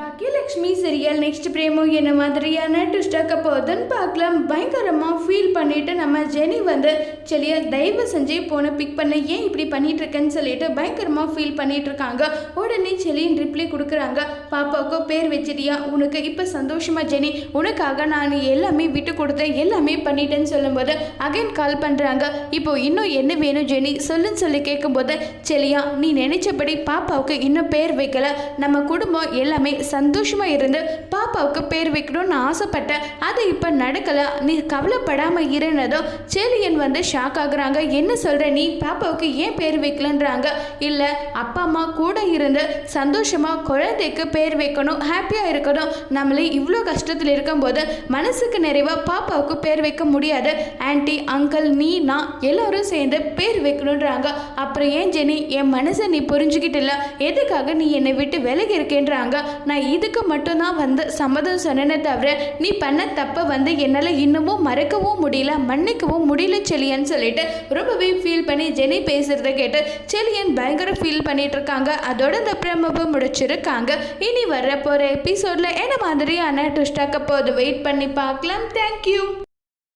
Bhagyalakshmi serial next பிரேமோ என்ன மாதிரியான ட்விஸ்டாக்க போகுதுன்னு பார்க்கலாம். பயங்கரமாக ஃபீல் பண்ணிட்டு நம்ம ஜெனி வந்து செலியா தயவு செஞ்சு போன பிக் பண்ண. ஏன் இப்படி பண்ணிட்டு இருக்கேன்னு சொல்லிட்டு பயங்கரமாக ஃபீல் பண்ணிட்டு இருக்காங்க உடனே செலியின் ரிப்ளை கொடுக்குறாங்க. பாப்பாவுக்கு பேர் வச்சிட்டியா? உனக்கு இப்போ சந்தோஷமா ஜெனி? உனக்காக நான் எல்லாமே விட்டு கொடுத்தேன் எல்லாமே பண்ணிட்டேன்னு சொல்லும்போது அகைன் கால் பண்ணுறாங்க இப்போ இன்னும் என்ன வேணும் ஜெனி? சொல்லுன்னு சொல்லி கேட்கும்போது செலியா நீ நினைச்சபடி பாப்பாவுக்கு இன்னும் பேர் வைக்கல. நம்ம குடும்பம் எல்லாமே சந்தோஷமாக இருந்து பாப்பாவுக்கு பேர் வைக்கணும்னு ஆசைப்பட்டேன் அது இப்போ நடக்கலை. நீ கவலைப்படாமல் இருந்ததும் செலியன் வந்து ஷாக் ஆகுறாங்க. என்ன சொல்கிற நீ? பாப்பாவுக்கு ஏன் பேர் வைக்கலன்றாங்க? இல்லை அப்பா அம்மா கூட இருந்து சந்தோஷமாக குழந்தைக்கு பேர் வைக்கணும் ஹாப்பியாக இருக்கணும். நம்மளே இவ்வளோ கஷ்டத்தில் இருக்கும்போது மனசுக்கு நிறைவாக பாப்பாவுக்கு பேர் வைக்க முடியாது. ஆன்ட்டி அங்கிள் நீ நான் எல்லோரும் சேர்ந்து பேர் வைக்கணுன்றாங்க. அப்புறம் ஏன் ஜெனி என் மனசை நீ புரிஞ்சுக்கிட்டில்ல? எதுக்காக நீ என்னை விட்டு விலகி இருக்கேன்றாங்க? நான் இதுக்கு மட்டும்தான் வந்து சம்மதம் சொன்னேனே தவிர நீ பண்ண தப்பை வந்து என்னால் இன்னமும் மறக்கவும் முடியல மன்னிக்கவும் முடியல செலியன்னு சொல்லிட்டு ரொம்பவே ஃபீல் பண்ணி ஜெனி பேசுகிறத கேட்டு செலியன் பயங்கர ஃபீல் பண்ணிட்டு இருக்காங்க. அதோட இந்த பிரமபு முடிச்சிருக்காங்க. இனி வர போகிற எபிசோடில் என்ன மாதிரியான ட்விஸ்டாக்க போது வெயிட் பண்ணி பார்க்கலாம். தேங்க்யூ